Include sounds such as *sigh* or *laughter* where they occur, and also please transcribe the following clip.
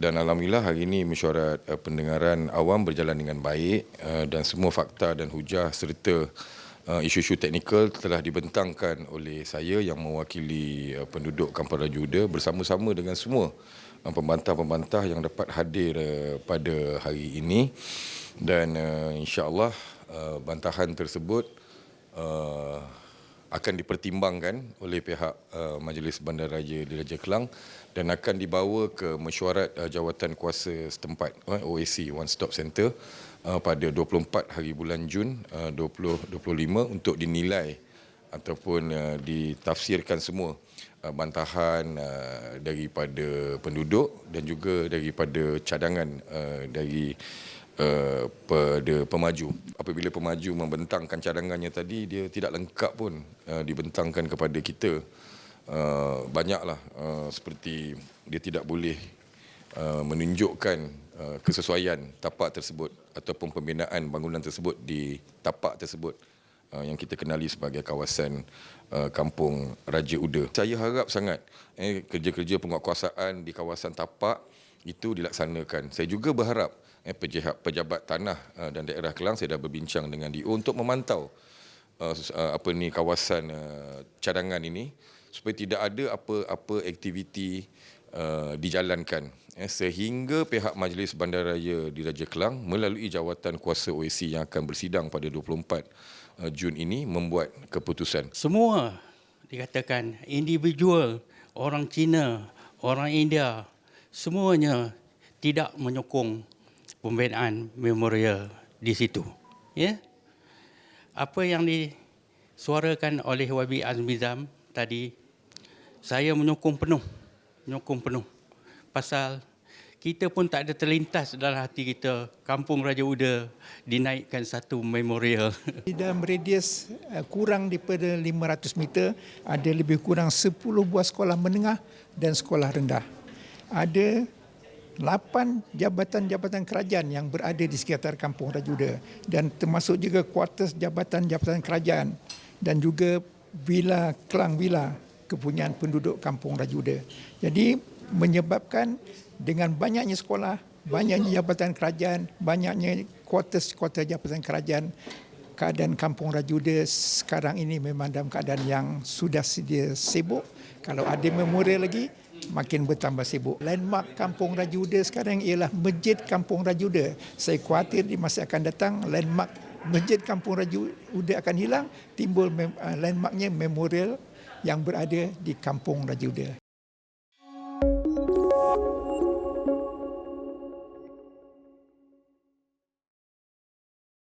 dan alhamdulillah hari ini mesyuarat uh, pendengaran awam berjalan dengan baik uh, dan semua fakta dan hujah serta uh, isu-isu teknikal telah dibentangkan oleh saya yang mewakili uh, penduduk Kampung Raja Uda bersama-sama dengan semua uh, pembantah-pembantah yang dapat hadir uh, pada hari ini. Dan uh, insya-Allah uh, bantahan tersebut uh, akan dipertimbangkan oleh pihak uh, Majlis Bandaraya Diraja Kelang dan akan dibawa ke mesyuarat uh, jawatan kuasa setempat uh, OAC One Stop Center uh, pada 24 hari bulan Jun uh, 2025 untuk dinilai ataupun uh, ditafsirkan semua uh, bantahan uh, daripada penduduk dan juga daripada cadangan uh, dari Uh, pada pemaju. Apabila pemaju membentangkan cadangannya tadi, dia tidak lengkap pun uh, dibentangkan kepada kita. Uh, banyaklah uh, seperti dia tidak boleh uh, menunjukkan uh, kesesuaian tapak tersebut ataupun pembinaan bangunan tersebut di tapak tersebut uh, yang kita kenali sebagai kawasan uh, kampung Raja Uda. Saya harap sangat eh, kerja-kerja penguatkuasaan di kawasan tapak itu dilaksanakan. Saya juga berharap eh, pejabat, tanah uh, dan daerah Kelang saya dah berbincang dengan DO untuk memantau uh, uh, apa ni kawasan uh, cadangan ini supaya tidak ada apa-apa aktiviti uh, dijalankan eh, sehingga pihak Majlis Bandaraya di Raja Kelang melalui jawatan kuasa OAC yang akan bersidang pada 24 uh, Jun ini membuat keputusan. Semua dikatakan individual orang Cina, orang India semuanya tidak menyokong pembinaan memorial di situ. Ya. Apa yang disuarakan oleh Wabi Azmizam tadi saya menyokong penuh, menyokong penuh. Pasal kita pun tak ada terlintas dalam hati kita Kampung Raja Uda dinaikkan satu memorial. *laughs* Di dalam radius eh, kurang daripada 500 meter ada lebih kurang 10 buah sekolah menengah dan sekolah rendah ada lapan jabatan-jabatan kerajaan yang berada di sekitar Kampung Rajuda dan termasuk juga kuartus jabatan-jabatan kerajaan dan juga vila kelang vila kepunyaan penduduk Kampung Rajuda. Jadi menyebabkan dengan banyaknya sekolah, banyaknya jabatan kerajaan, banyaknya kuartus-kuartus jabatan kerajaan, keadaan Kampung Rajuda sekarang ini memang dalam keadaan yang sudah sedia sibuk. Kalau ada memorial lagi, makin bertambah sibuk. Landmark Kampung Rajuda sekarang ialah Masjid Kampung Rajuda. Saya khawatir di masa akan datang landmark Masjid Kampung Rajuda akan hilang, timbul uh, landmarknya memorial yang berada di Kampung Rajuda.